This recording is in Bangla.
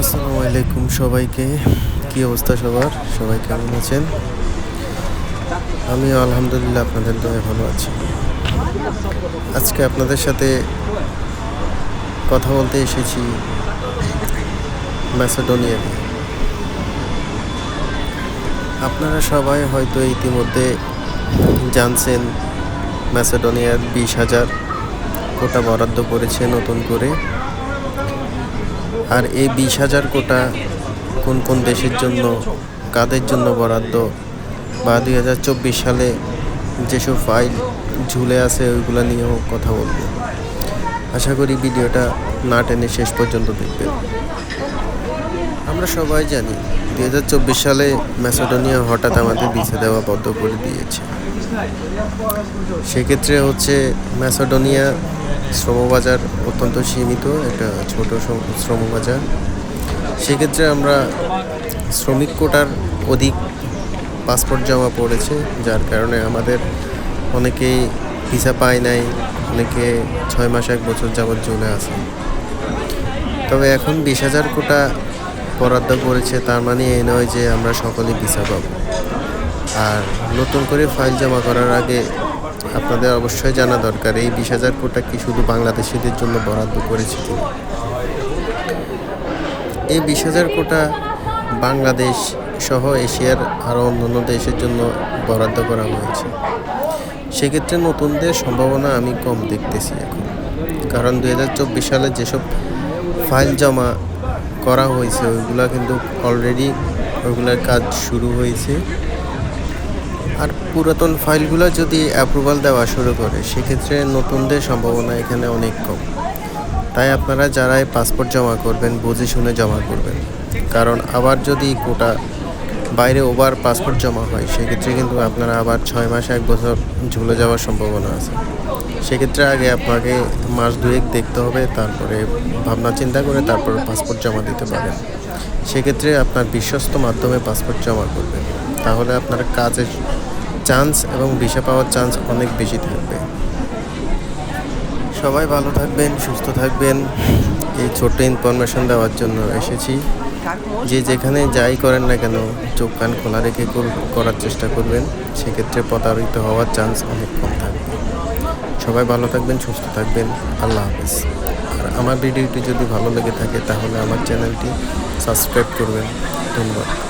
আসসালামু আলাইকুম সবাইকে। কি অবস্থা সবার? সবাই কেমন আছেন? আমি আলহামদুলিল্লাহ আপনাদের দয়ে ভালো আছি। আজকে আপনাদের সাথে কথা বলতে এসেছি ম্যাসেডোনিয়া নিয়ে। আপনারা সবাই হয়তো ইতিমধ্যে জানছেন ম্যাসেডোনিয়ার বিশ হাজার কোটা বরাদ্দ করেছে নতুন করে। আর এই বিশ হাজার কোটা কোন কোন দেশের জন্য, কাদের জন্য বরাদ্দ? বা দুই হাজার চব্বিশ সালে যেসব ফাইল ঝুলে আছে, ওইগুলো নিয়েও কথা বলবে। আশা করি ভিডিওটা না টেনে শেষ পর্যন্ত দেখবেন। আমরা সবাই জানি দুই হাজার চব্বিশ সালে ম্যাসেডোনিয়া হঠাৎ আমাদের ভিসা দেওয়া বন্ধ করে দিয়েছে। সেক্ষেত্রে হচ্ছে ম্যাসেডোনিয়া শ্রমবাজার অত্যন্ত সীমিত, একটা ছোট শ্রমবাজার। সেক্ষেত্রে আমরা শ্রমিক কোটার অধিক পাসপোর্ট জমা পড়েছে, যার কারণে আমাদের অনেকেই ভিসা পায় নাই, অনেকে ছয় মাস এক বছর যাবৎ চলে আসে তবে এখন বিশ হাজার কোটা বরাদ্দ করেছে, তার মানে এই নয় যে আমরা সকলেই ভিসা পাব। আর নতুন করে ফাইল জমা করার আগে আপনাদের অবশ্যই জানা দরকার, এই বিশ হাজার কোটা কি শুধু বাংলাদেশিদের জন্য বরাদ্দ করেছে কিনা? এই বিশ হাজার কোটা বাংলাদেশ সহ এশিয়ার আরও অন্যান্য দেশের জন্য বরাদ্দ করা হয়েছে। সেক্ষেত্রে নতুনদের সম্ভাবনা আমি কম দেখতেছি এখন। কারণ দু হাজার চব্বিশ সালে যেসব ফাইল জমা করা হয়েছে, ওইগুলো কিন্তু অলরেডি ওইগুলোর কাজ শুরু হয়েছে। আর পুরাতন ফাইলগুলো যদি অ্যাপ্রুভাল দেওয়া শুরু করে, সেক্ষেত্রে নতুনদের সম্ভাবনা এখানে অনেক কম। তাই আপনারা যারাই পাসপোর্ট জমা করবেন, বুঝে শুনে জমা করবেন। কারণ আবার যদি কোটা বাইরে ওভার পাসপোর্ট জমা হয়, সেক্ষেত্রে কিন্তু আপনারা আবার ছয় মাস, এক বছর ঝুলে যাওয়ার সম্ভাবনা আছে। সেক্ষেত্রে আগে আপনাকে মাস দুয়েক দেখতে হবে, তারপরে ভাবনা চিন্তা করে তারপর পাসপোর্ট জমা দিতে পারেন। সেক্ষেত্রে আপনার বিশ্বস্ত মাধ্যমে পাসপোর্ট জমা করবেন। তাহলে আপনার কাজের চান্স এবং ভিসা পাওয়ার চান্স অনেক বেশি থাকবে। সবাই ভালো থাকবেন, সুস্থ থাকবেন। এই ছোট্ট ইনফরমেশন দেওয়ার জন্য এসেছি। যে যেখানে যাই করেন না কেন, চোখ কান খোলা রেখে কর- করার চেষ্টা করবেন। সেক্ষেত্রে প্রতারিত হওয়ার চান্স অনেক কম থাকবে। সবাই ভালো থাকবেন, সুস্থ থাকবেন। আল্লাহ হাফিজ। আর আমার ভিডিওটি যদি ভালো লেগে থাকে, তাহলে আমার চ্যানেলটি সাবস্ক্রাইব করবেন। ধন্যবাদ।